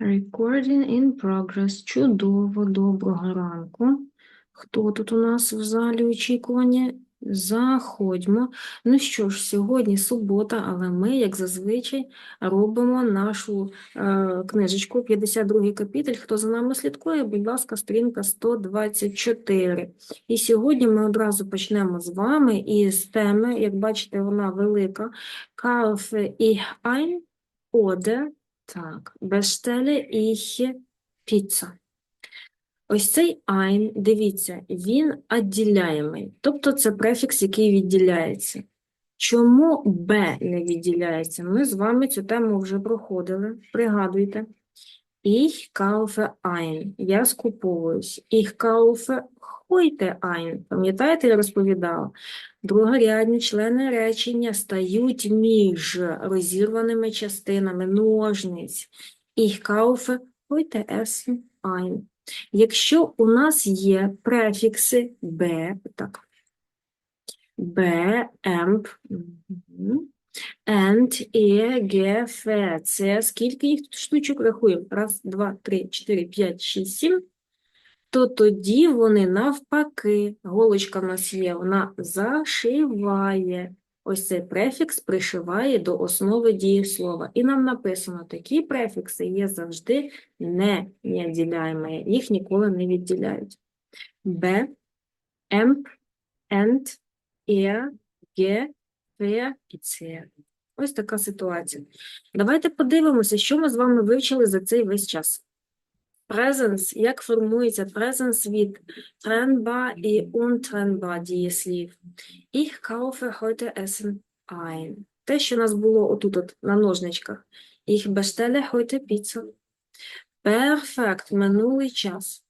Recording in progress. Чудово, доброго ранку. Хто тут у нас в залі очікування? Заходьмо. Ну що ж, сьогодні субота, але ми, як зазвичай, робимо нашу е, книжечку 52 капітель. Хто за нами слідкує, будь ласка, сторінка 124. І сьогодні ми одразу почнемо з вами із теми, як бачите, вона велика. Kaufe ich ein oder так, bestelle ich Pizza. Ось цей ein, дивіться, він відділяємий, тобто це префікс, який відділяється. Чому Б не відділяється? Ми з вами цю тему вже проходили, пригадуйте. Ich kaufe ein. Я скуповуюсь. Ich kaufe heute ein. Пам'ятаєте, я розповідала? Другорядні члени речення стають між розірваними частинами ножниць. Ich kaufe heute essen ein. Якщо у нас є префікси Б, так, емп, мгм, and, е, ге, фе, це скільки їх тут штучок рахуємо? Раз, два, три, чотири, п'ять, шість, сім. То тоді вони навпаки, голочка в нас є, вона зашиває. Ось цей префікс пришиває до основи дієслова. І нам написано, такі префікси є завжди не їх ніколи не відділяють. Б, емп, ент, е, ге, фе і це. Ось така ситуація. Давайте подивимося, що ми з вами вивчили за цей весь час. Presence, як формується presence від trennbar і untrennbar дієслів. Ich kaufe heute Essen ein. Те, що у нас було отут от на ножничках. Ich bestelle heute Pizza. Перфект, минулий час.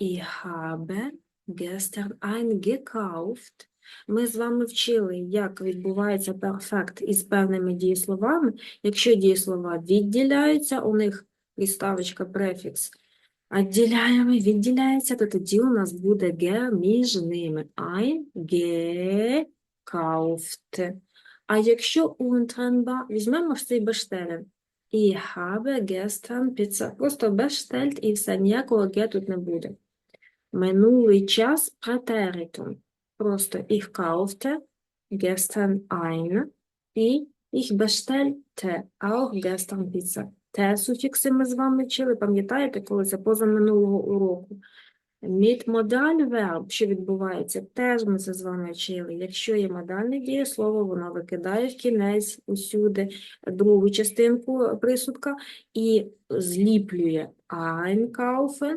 Ich habe gestern eingekauft. Ми з вами вчили, як відбувається перфект із певними дієсловами. Якщо дієслова відділяються, у них приставочка, префікс відділяємо, відділяється, то тоді у нас буде ге між ними. Ein gekauft. А якщо untrennbar, візьмемо ж цей bestellen. Ich habe gestern Pizza. Просто bestellt і все, ніякого ге тут не буде. Минулий час претеритум. Просто ich kaufte gestern ein і ich bestellte auch gestern Pizza. Те суфікси ми з вами вчили, пам'ятаєте, коли це позаминулого уроку. Мідмодаль верб, що відбувається, теж ми це з вами вчили. Якщо є модальне дієслово, воно викидає в кінець усюди другу частинку присудка і зліплює einkaufen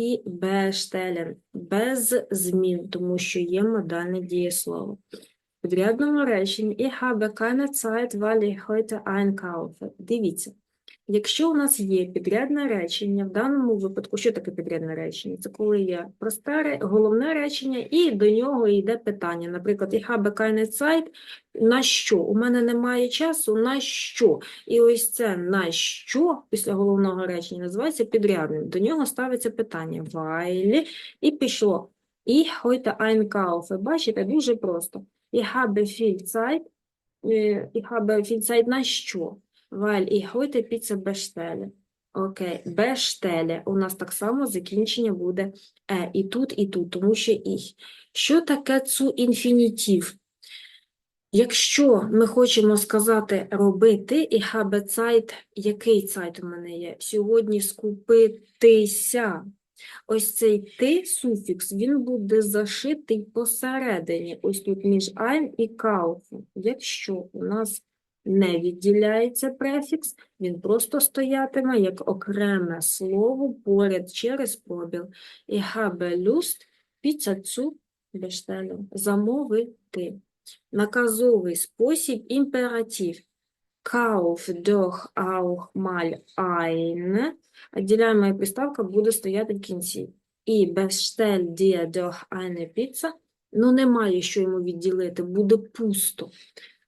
і бештелен без змін, тому що є модальне дієслово. В підрядному реченні і habe keine Zeit, weil ich heute. Дивіться. Якщо у нас є підрядне речення, в даному випадку, що таке підрядне речення? Це коли є просте, головне речення, і до нього йде питання. Наприклад, habe keine Zeit, на що? У мене немає часу, на що? І ось це на що після головного речення називається підрядним. До нього ставиться питання weil, і пішло. Ich heute einkaufe. Бачите, дуже просто. Ich habe viel Zeit, ich habe viel Zeit на що? Weil ich heute Pizza bestelle. Окей, bestelle. У нас так само закінчення буде е, і тут, і тут, тому що ich. Що таке цу інфінітив? Якщо ми хочемо сказати робити, і Zeit, який Zeit у мене є? Сьогодні скупитися. Ось цей ти суфікс, він буде зашитий посередині, ось тут між ein і kaufen. Якщо у нас не відділяється префікс, він просто стоятиме як окреме слово поряд через пробіл. Lust, Pizza zu bestellen. Замовити. Наказовий спосіб імператив. Kauf doch auch mal ein. Відділяємо приставка буде стояти в кінці. І bestell dir doch eine Pizza. Ну, немає що йому відділити, буде пусто.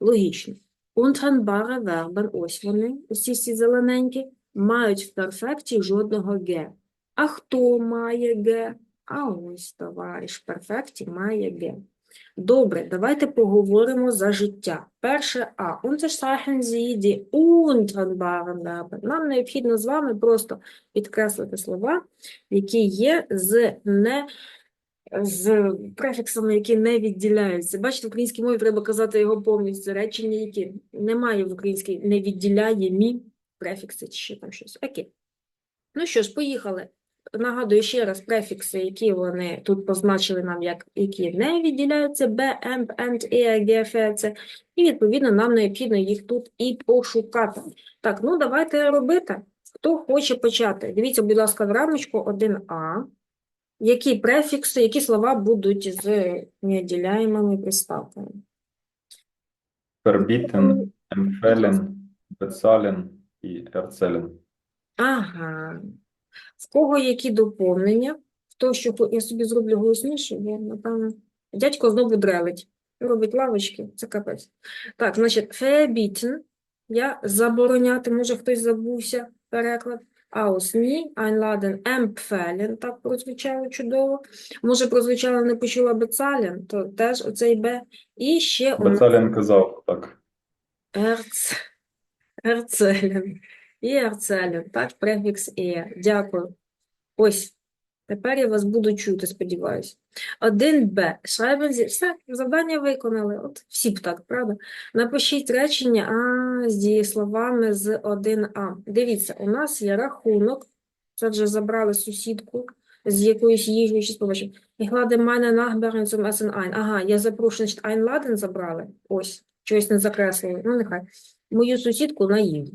Логічно. Untrennbare Verben, ось вони, усі ці зелененькі, мають в перфекті жодного ге. А хто має ге? А ось товариш в перфекті має ге. Добре, давайте поговоримо за життя. Перше А. Sie die untrennbaren Verben. Нам необхідно з вами просто підкреслити слова, які є з не з префіксами, які не відділяються. Бачите, в українській мові треба казати його повністю. Речення, які немає в українській, не відділяє мі, префікси чи там щось. Окей. Ну що ж, поїхали. Нагадую ще раз префікси, які вони тут позначили нам, як які не відділяються, Б, М, Е, Г, Ф, І, відповідно, нам необхідно їх тут і пошукати. Так, ну давайте робити. Хто хоче почати? Дивіться, будь ласка, в рамочку 1А. Які префікси, які слова будуть з невідділяємими приставками? Verbieten, empfehlen, bezahlen і erzählen. Ага. В кого які доповнення? Хто що я собі зроблю голосніше, бо, напевно, дядько знову дрелить. Робить лавочки, це капець. Так, значить, verbieten, я забороняти, може хтось забувся, переклад. Aus ні, einladen, empfehlen, так прозвучало чудово. Може, прозвучало, не почула bezahlen, то теж оцей Б. І ще у нас Bezahlen казав, так. Ерц, Ерцелен. І Ерцелен. Так, префікс «е». Дякую. Ось. Тепер я вас буду чути, сподіваюся. 1Б. Schreiben Sie. Все, завдання виконали. От всі б так, правда? Напишіть речення а, з дієсловами з 1А. Дивіться, у нас є рахунок. Це вже забрали сусідку з якоюсь їжею, побачимо. Ich lade meine Nachbarin zum Essen ein. Ага, я запрошую, значить, einladen забрали. Ось, щось не закреслили. Ну, нехай. Мою сусідку на їжу.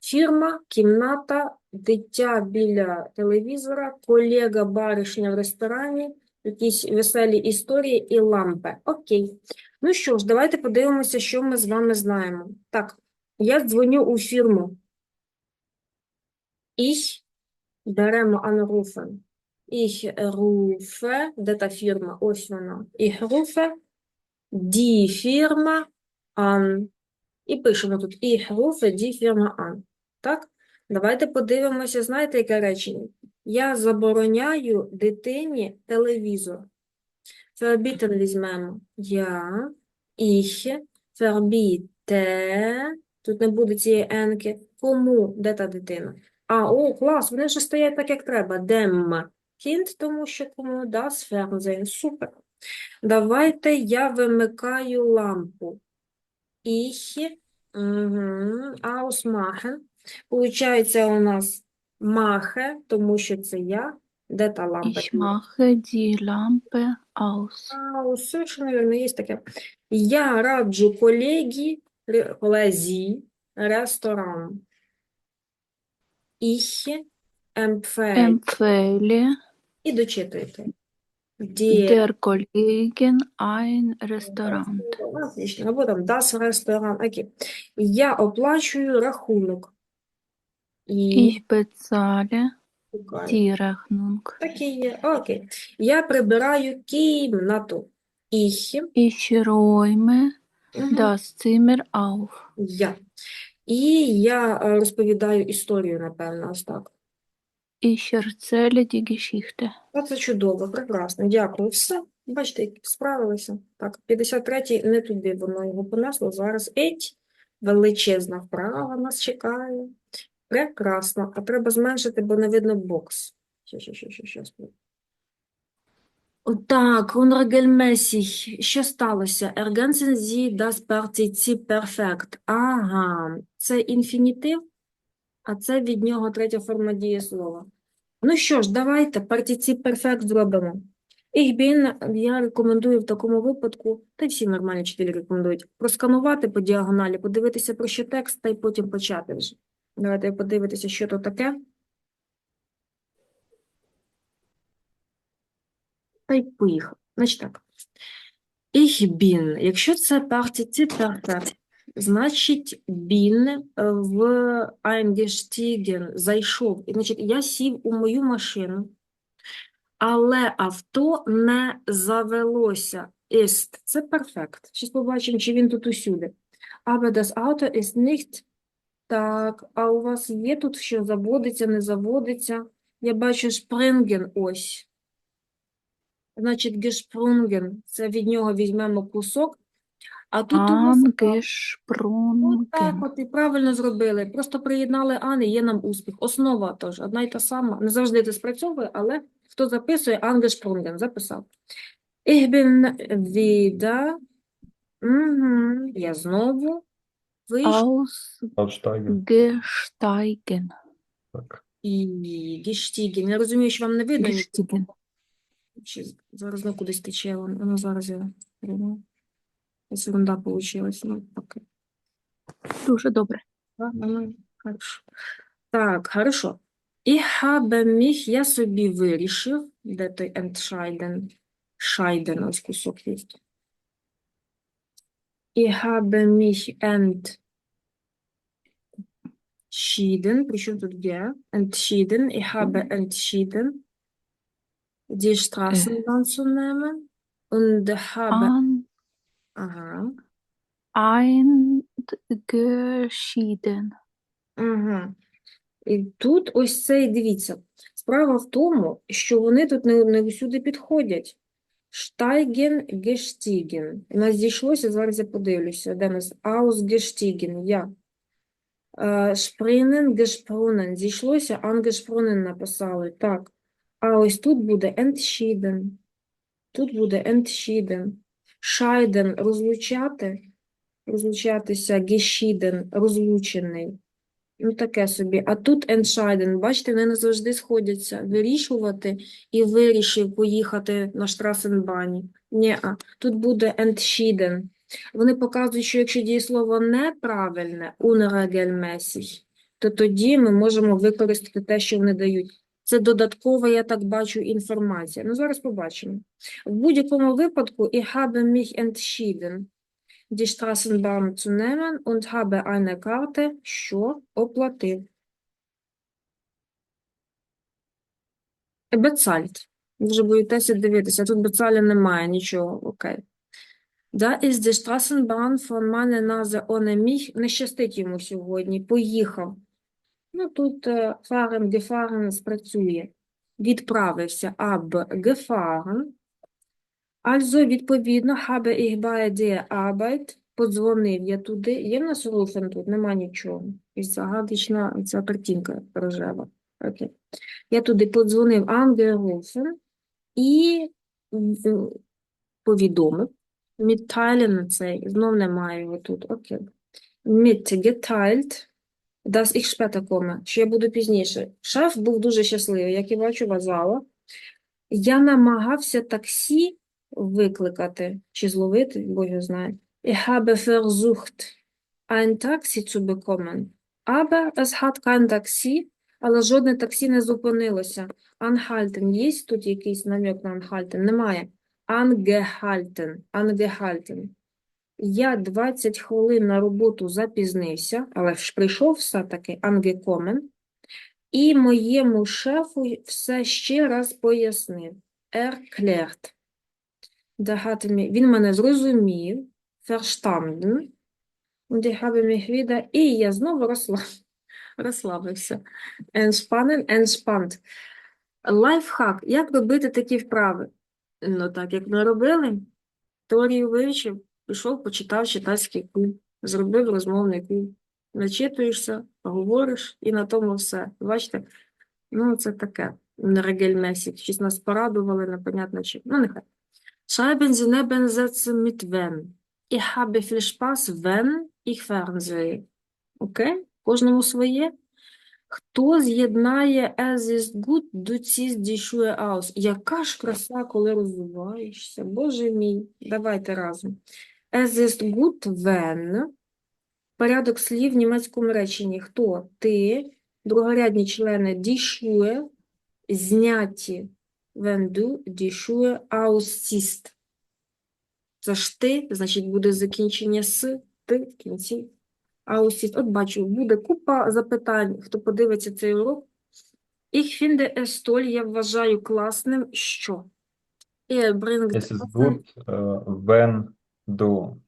Фірма, кімната, дитя біля телевізора, колега, баришня в ресторані, якісь веселі історії і лампи. Окей. Ну що ж, давайте подивимося, що ми з вами знаємо. Так, я дзвоню у фірму. Ich беремо anrufen. Ich rufe, де та фірма? Ось вона. Ich rufe die Firma an. І пишемо тут Ich rufe die Firma an. Так? Давайте подивимося, знаєте, яке речення? Я забороняю дитині телевізор. Verbieten візьмемо. Я, ich, verbiete. Тут не буде цієї енки. Кому? Де та дитина? А, о, клас, вони вже стоять так, як треба. Dem Kind, тому що кому? Das Fernsehen. Супер. Давайте я вимикаю лампу. Ich, угу, ausmachen. Получається у нас махе, тому що це я. Де та лампа? Ich mache die Lampe aus. Aus, совершенно вірно, є таке. Я раджу колегі, ре- колезі, ресторан. Ich empfehle. Empfehle І дочитуйте. Die der Kollegin ein Restaurant. Отлично. Або там das Restaurant. Окей. Я оплачую рахунок. І Ich bezahle шукаю. die Rechnung. Так і є. Окей. Я прибираю кімнату. Ich. Ich räume Мгм. das Zimmer auf. Я. І я е, розповідаю історію, напевно, ось так. Ich erzähle die Geschichte. Це чудово, прекрасно. Дякую. Все. Бачите, як справилися. Так, 53-й не туди воно його понесло. Зараз еть. Величезна вправа нас чекає. Прекрасно. А треба зменшити, бо не видно бокс. Ще, ще, ще, ще, ще. Так, unregelmäßig. Що сталося? Ergänzen Sie das Partizip Perfekt. Ага, це інфінітив, а це від нього третя форма дієслова. Ну що ж, давайте партицip Perfect зробимо. Ich bin, я рекомендую в такому випадку, та й всі нормальні вчителі рекомендують, просканувати по діагоналі, подивитися про що текст, та й потім почати вже. Давайте подивитися, що то таке. Та й поїхав. Значить так. Ich bin. Якщо це партицip значить bin е, в eingestiegen, зайшов. Значить, я сів у мою машину, але авто не завелося. Ist. Це перфект. Зараз побачимо, чи він тут усюди. Aber das Auto ist nicht. Так, а у вас є тут, що заводиться, не заводиться? Я бачу springen ось. Значить, gesprungen, це від нього візьмемо кусок. А тут у нас а. Отак от і правильно зробили. Просто приєднали Ани, є нам успіх. Основа теж одна й та сама. Не завжди це спрацьовує, але хто записує, angesprungen, записав. Ich bin wieder. Угу. Я знову. Aussteigen. Ausgestiegen. Так. І гештіген. Я розумію, що вам не видно. Gestiegen. Чи зараз ну, кудись тече воно. Зараз я прийму. Ерунда получилась. Ну, окей. Дуже добре. Ну, хорошо. Так, хорошо. Ich habe mich, я собі вирішив, де той entscheiden, scheiden, ось кусок є. Ich habe mich entschieden, причому тут ге, entschieden, ich habe entschieden, die Straßenbahn zu nehmen und habe, An, ага, eingeschieden. Ага. І тут ось це, і дивіться. Справа в тому, що вони тут не, не усюди підходять. Steigen, gestiegen. У нас зійшлося, зараз я подивлюся, де нас ausgestiegen, я. Е, Springen, gesprungen. Зійшлося, angesprungen написали. Так. А ось тут буде entschieden. Тут буде entschieden. Scheiden – розлучати, розлучатися, geschieden – розлучений. Ну, таке собі. А тут entscheiden, бачите, вони не завжди сходяться. Вирішувати і вирішив поїхати на Штрасенбані. Ні, тут буде entschieden. Вони показують, що якщо дієслово неправильне, unregelmäßig, то тоді ми можемо використати те, що вони дають. Це додаткова, я так бачу, інформація. Ну, зараз побачимо. В будь-якому випадку, ich habe mich entschieden, die Straßenbahn zu nehmen und habe eine Karte, що оплатив. Bezahlt. Вже боїтеся дивитися, тут безаля немає, нічого, окей. Da ist die Straßenbahn von meiner Nase ohne mich. Не щастить йому сьогодні, поїхав. Ну, тут е, fahren, gefahren спрацює. Відправився, abgefahren. Also, відповідно, habe ich bei der Arbeit, подзвонив я туди. Є в нас руфен тут, нема нічого. І загадочна ця картинка рожева. Окей. Я туди подзвонив angerufen і повідомив. Mitteilen цей, знов немає його тут. Окей. Mitgeteilt, dass ich später komme, що я буду пізніше. Шеф був дуже щасливий, як і бачу, вазала. Я намагався таксі викликати чи зловити, бо його знає. Ich habe versucht, ein Taxi zu bekommen. Aber es hat kein Taxi, але жодне таксі не зупинилося. Anhalten. Є тут якийсь намек на anhalten? Немає. Angehalten. Angehalten. Я 20 хвилин на роботу запізнився, але ж прийшов все-таки angekommen. І моєму шефу все ще раз пояснив. Erklärt. Mir, він мене зрозумів, verstanden, und ich habe mich wieder, і я знову розслаб, розслабився. Entspannen, entspannt. Лайфхак. Як робити такі вправи? Ну, так, як ми робили, теорію вивчив, пішов, почитав читацький клуб, зробив розмовний клуб. Начитуєшся, говориш, і на тому все. Бачите? Ну, це таке. Регельмесік. Щось нас порадували, непонятно чим. Ну, нехай. Schreiben Sie Nebensätze mit wenn. Ich habe viel Spaß, wenn ich fernsehe. Окей? Кожному своє. Хто з'єднає as is good до cis die aus? Яка ж краса, коли розвиваєшся. Боже мій. Давайте разом. As is good when. Порядок слів в німецькому реченні. Хто? Ти. Другорядні члени Schuhe. Зняті wenn du die Schuhe ausziehst. Це ж ти, значить, буде закінчення с, ти в кінці. Ausziehst. От бачу, буде купа запитань, хто подивиться цей урок. Ich finde es toll, я вважаю класним, що? Er bringt Es ist gut, äh, wenn du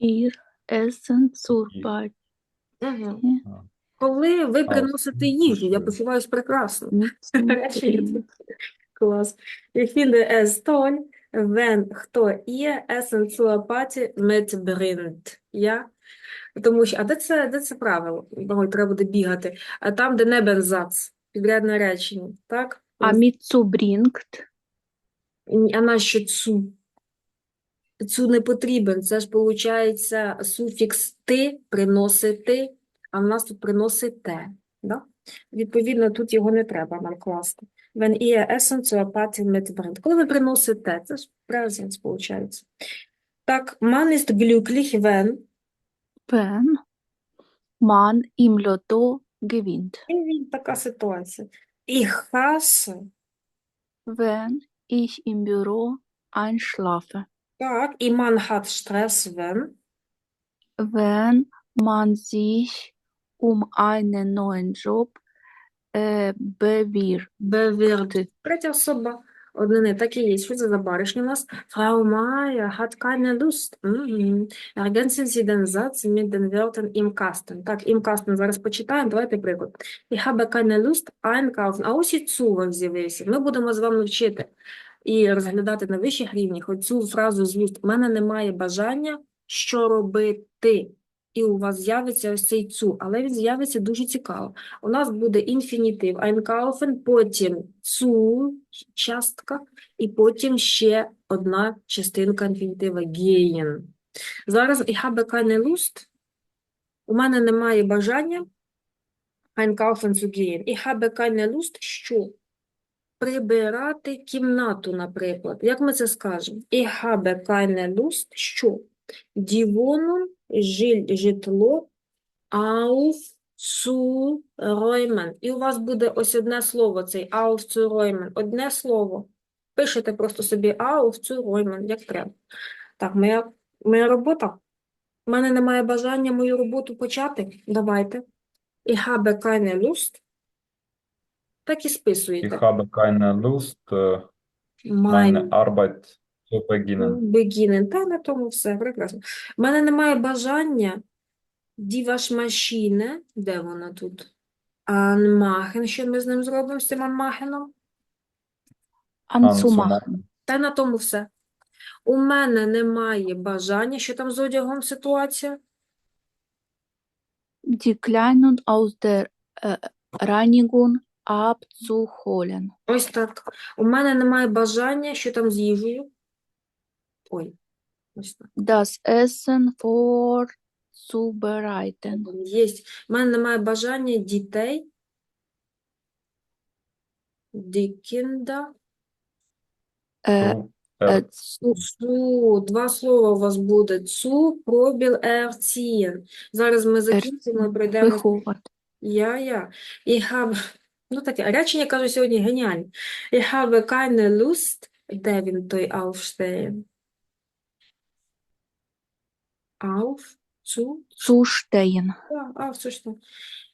Ihr Essen zur. Party Коли ви А, приносите їжу, я почуваюся прекрасно. Клас. Ich finde es toll, wenn хто ihr Essen zur Party mitbringt. Я? Тому що, а де це, де це правило? Ой, треба буде бігати. А там, де не бензац, підрядне речення, так? А mitzubringt А нащо цу? Цу не потрібен. Це ж, виходить, суфікс ти, приносити, а в нас тут приносите. Да? Відповідно, тут його не треба нам класти. Wenn ihr Essen zur Party mitbringt. Коли ви приносите, це ж present, виходить. Так, man ist glücklich, wenn wenn man im Lotto gewinnt. Він така ситуація. Ich hasse, Wenn ich im Büro einschlafe. так, і man hat Stress, wenn Wenn man sich um einen neuen Job äh, bewirbt. bewirbt. Третя особа однини, так і є. Що це за баришня у нас? Frau Meier hat keine Lust. Mhm. Ergänzen Sie den Satz mit den Wörtern im Kasten. Так, im Kasten зараз почитаємо. Давайте приклад. Ich habe keine Lust einkaufen. А ось і у з'явився. Ми будемо з вами вчити і розглядати на вищих рівнях оцю фразу з вуст. У мене немає бажання, що робити. І у вас з'явиться ось цей цу, але він з'явиться дуже цікаво. У нас буде інфінітив einkaufen, потім цу частка, і потім ще одна частинка інфінітива gehen. Зараз ich habe keine Lust. У мене немає бажання einkaufen zu gehen. Ich habe keine Lust, що? Прибирати кімнату, наприклад. Як ми це скажемо? Ich habe keine Lust, що? Wohnung, жиль- житло, aufzuräumen. І у вас буде ось одне слово, цей aufzuräumen. Одне слово. Пишете просто собі aufzuräumen, як треба. Так, моя, моя робота. У мене немає бажання мою роботу почати. Давайте. Ich habe keine Lust. Так і списуєте. Habe keine Lust, äh, Meine meine Arbeit Beginnen. Та на тому все, прекрасно. У мене немає бажання die Waschmaschine, де вона тут? Anmachen, що ми з ним зробимо, з цим анмахеном? Anzumachen. Та на тому все. У мене немає бажання, що там з одягом ситуація? Die Kleidung aus der äh, Reinigung abzuholen. Ось так. У мене немає бажання, що там з їжею? Ой, ось так. Das Essen vorzubereiten. Єсть. У мене немає бажання дітей. Die Kinder. Er- Цу, два слова у вас буде. Цу, пробіл, ерцієн. Зараз ми закінчимо і пройдемо. выховывать. Я, я. Ich habe, ну таке, речення, кажу, сьогодні геніальні. Ich habe keine Lust, де він той aufstehen? Auf, zu, Zustehen. ja, aufzustehen.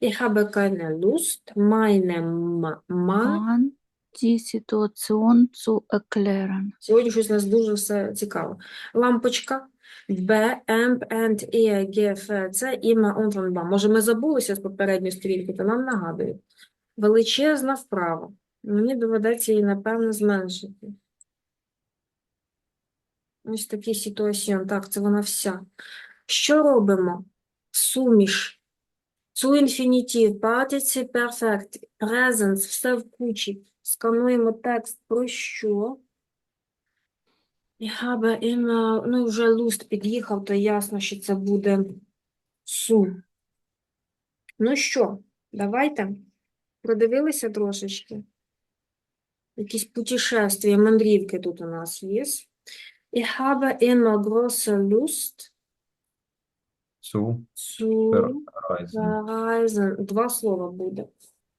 Ich habe keine Lust, meinem Ma- Mann die Situation zu erklären. Сьогодні щось у нас дуже все цікаво. Лампочка. Б, М, Н, Е, Г, Ф, Це, Іма, Онтон, Може, ми забулися з попередньої сторінки, то нам нагадують. Величезна вправа. Мені доведеться її, напевно, зменшити. Ось такий ситуаціон. Так, це вона вся. Що робимо? Суміш. Zu інфінітив, participe perfect, presence, все в кучі. Скануємо текст про що? Habe immer, ну вже луст під'їхав, то ясно, що це буде су. Ну що, давайте. Продивилися трошечки. Якісь путешествия, мандрівки тут у нас є. Ich habe immer große Lust zu zu verreisen. verreisen. Два слова буде.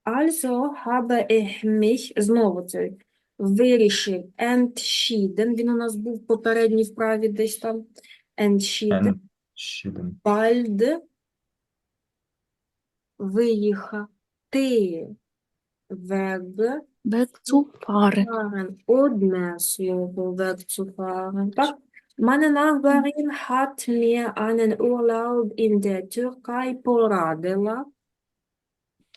Also habe ich mich, знову це вирішив, entschieden, він у нас був в попередній вправі десь там, entschieden, Entschieden. bald виїхати, weg, Wegzufahren. fahren, одне слово, wegzufahren, так? Meine Nachbarin hat mir einen Urlaub in der Türkei порадила.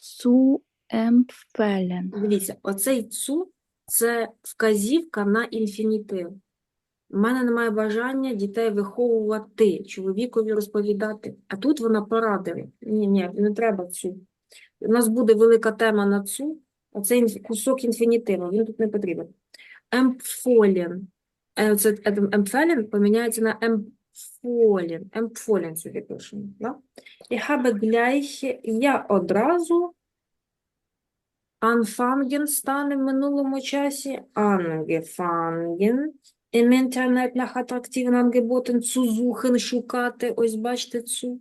Zu empfehlen. Дивіться, оцей цу це вказівка на інфінітив. У мене немає бажання дітей виховувати, чоловікові розповідати. А тут вона порадила. Ні, ні, не треба цю. У нас буде велика тема на цю, це кусок інфінітива, він тут не потрібен. Емпфолен. Е, Це емпфелен поміняється на емпфолен. Емпфолен сюди пишемо. Да? Habe gleich, я одразу anfangen стане в минулому часі Internet nach attraktiven Angeboten zu suchen, шукати. Ось бачите цю.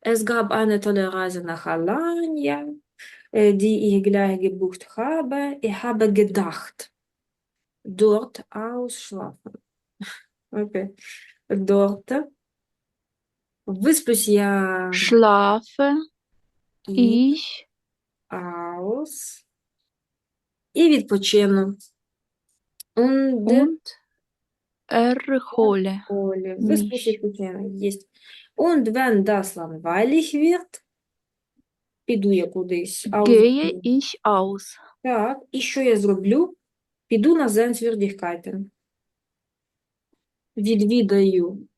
Es gab eine tolle Reise nach Alanya, die ich gleich gebucht habe. Ich habe gedacht, dort ausschlafen. Okay. Dort висплюсь я Schlafe ich aus і відпочину. Und und erhole і відпочину. Єсть. Und wenn das langweilig wird, піду я кудись. Gehe ausgehen. ich aus. Так, і що я зроблю? Піду на Sehenswürdigkeiten. Відвідаю.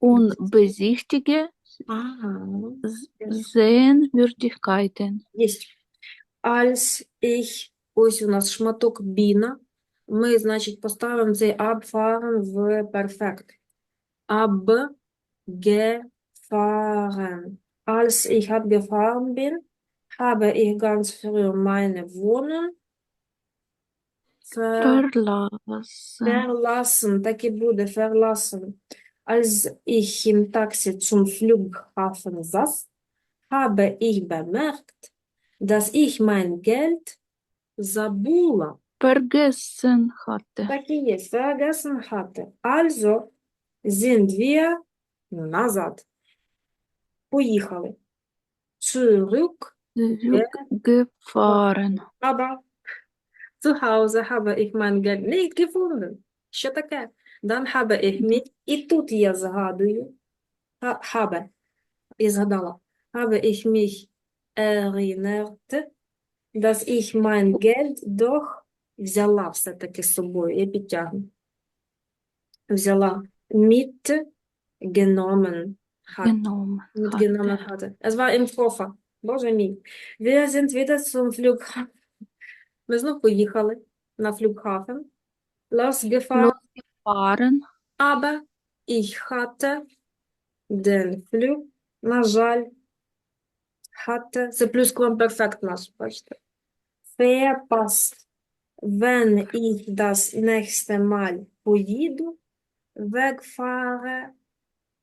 Und besichtige Ага, Sehenswürdigkeiten. єсть. Als ich, ось у нас шматок біна. Ми, значить, поставимо цей abfahren в перфект. Abgefahren. Als ich abgefahren bin, habe ich ganz früh meine Wohnung ver Verlassen. Verlassen, так і буде, verlassen. Als ich im Taxi zum Flughafen saß, habe ich bemerkt, dass ich mein Geld забула. Vergessen hatte. Так і є, vergessen hatte. Also sind wir назад. Поїхали. Zurück, Zurückgefahren. aber zu Hause habe ich mein Geld nicht gefunden. Що таке? Dann habe ich mich, і тут я згадую, habe, і згадала, habe ich mich erinnert, dass ich mein Geld doch взяла все-таки з собою, я підтягну. Взяла mitgenommen hatte. Genommen mitgenommen hatte. hatte. Es war im Koffer. Боже мій. Wir sind wieder zum Flughafen. Ми знов поїхали на Flughafen. Losgefahren, Fahren. aber ich hatte den Flug, на жаль, hatte, це плюсквамперфект наш, бачите. Verpasst. Wenn ich das nächste Mal поїду, wegfahre,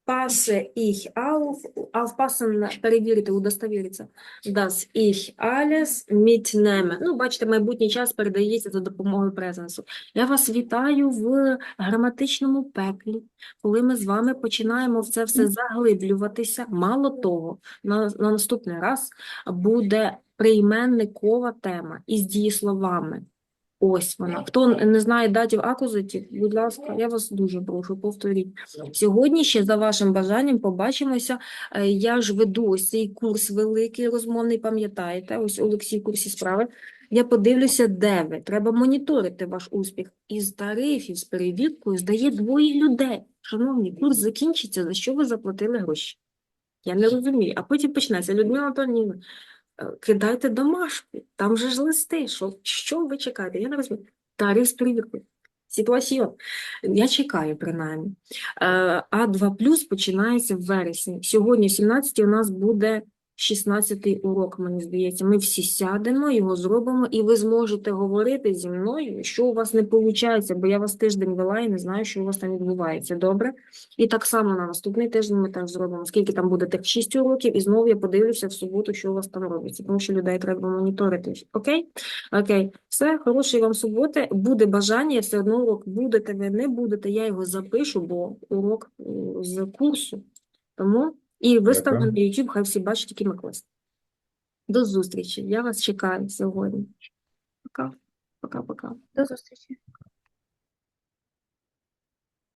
passe ich auf, aufpassen, перевірити, удостовіритися, dass ich alles mitnehme. Ну, бачите, майбутній час передається за допомогою презенсу. Я вас вітаю в граматичному пеклі, коли ми з вами починаємо в це все заглиблюватися. Мало того, на, на наступний раз буде прийменникова тема із дієсловами. Ось вона. Хто не знає датів акузатів, будь ласка, я вас дуже прошу, повторіть. Сьогодні ще за вашим бажанням побачимося. Е, Я ж веду ось цей курс великий розмовний, пам'ятаєте? Ось Олексій курсі справи. Я подивлюся, де ви. Треба моніторити ваш успіх. Із тарифів, з перевіркою здає двоє людей. Шановні, курс закінчиться, за що ви заплатили гроші? Я не розумію. А потім почнеться. Людмила Антонівна, кидайте домашку, там же ж листи. Що, що ви чекаєте? Я не розумію. Тариф з перевіркою. Ситуаціон. Я чекаю, принаймні. Е, А2 плюс починається в вересні. Сьогодні, 17 у нас буде 16-й урок, мені здається. Ми всі сядемо, його зробимо, і ви зможете говорити зі мною, що у вас не виходить, бо я вас тиждень вела і не знаю, що у вас там відбувається. Добре? І так само на наступний тиждень ми теж зробимо. Скільки там буде тих 6 уроків, і знову я подивлюся в суботу, що у вас там робиться, тому що людей треба моніторити. Окей? Окей. Все, хорошої вам суботи. Буде бажання, все одно урок будете ви, не будете, я його запишу, бо урок з курсу. Тому і виставлю на YouTube, хай всі бачать, які ми класні. До зустрічі. Я вас чекаю сьогодні. Пока. Пока-пока. До зустрічі.